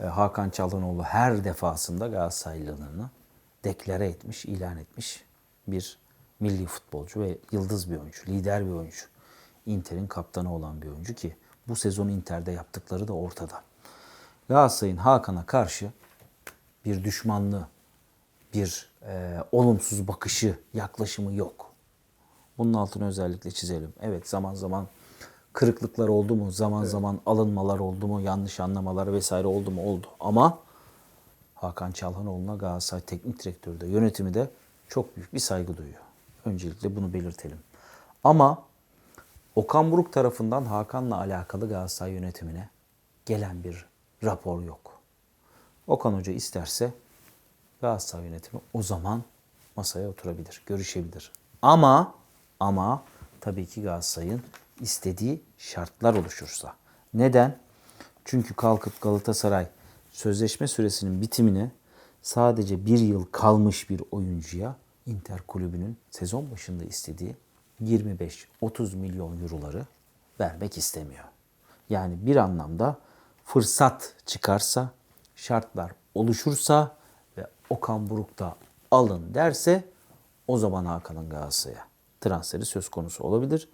e, Hakan Çalhanoğlu her defasında Galatasaraylılığını deklare etmiş, ilan etmiş bir milli futbolcu ve yıldız bir oyuncu, lider bir oyuncu. Inter'in kaptanı olan bir oyuncu ki bu sezon Inter'de yaptıkları da ortada. Galatasaray'ın Hakan'a karşı bir düşmanlığı, bir e, olumsuz bakışı, yaklaşımı yok. Bunun altını özellikle çizelim. Evet zaman zaman kırıklıklar oldu mu? Zaman zaman alınmalar oldu mu? Yanlış anlamalar vesaire oldu mu? Oldu. Ama Hakan Çalhanoğlu'na Galatasaray Teknik Direktörü de yönetimi de çok büyük bir saygı duyuyor. Öncelikle bunu belirtelim. Ama Okan Buruk tarafından Hakan'la alakalı Galatasaray yönetimine gelen bir rapor yok. Okan Hoca isterse Galatasaray yönetimi o zaman masaya oturabilir, görüşebilir. Ama ama tabii ki Galatasaray'ın istediği şartlar oluşursa. Neden? Çünkü kalkıp Galatasaray sözleşme süresinin bitimine sadece bir yıl kalmış bir oyuncuya Inter kulübünün sezon başında istediği 25-30 milyon euroları vermek istemiyor. Yani bir anlamda fırsat çıkarsa, şartlar oluşursa ve Okan Buruk da alın derse o zaman Hakan'ın Galatasaray'a transferi söz konusu olabilir.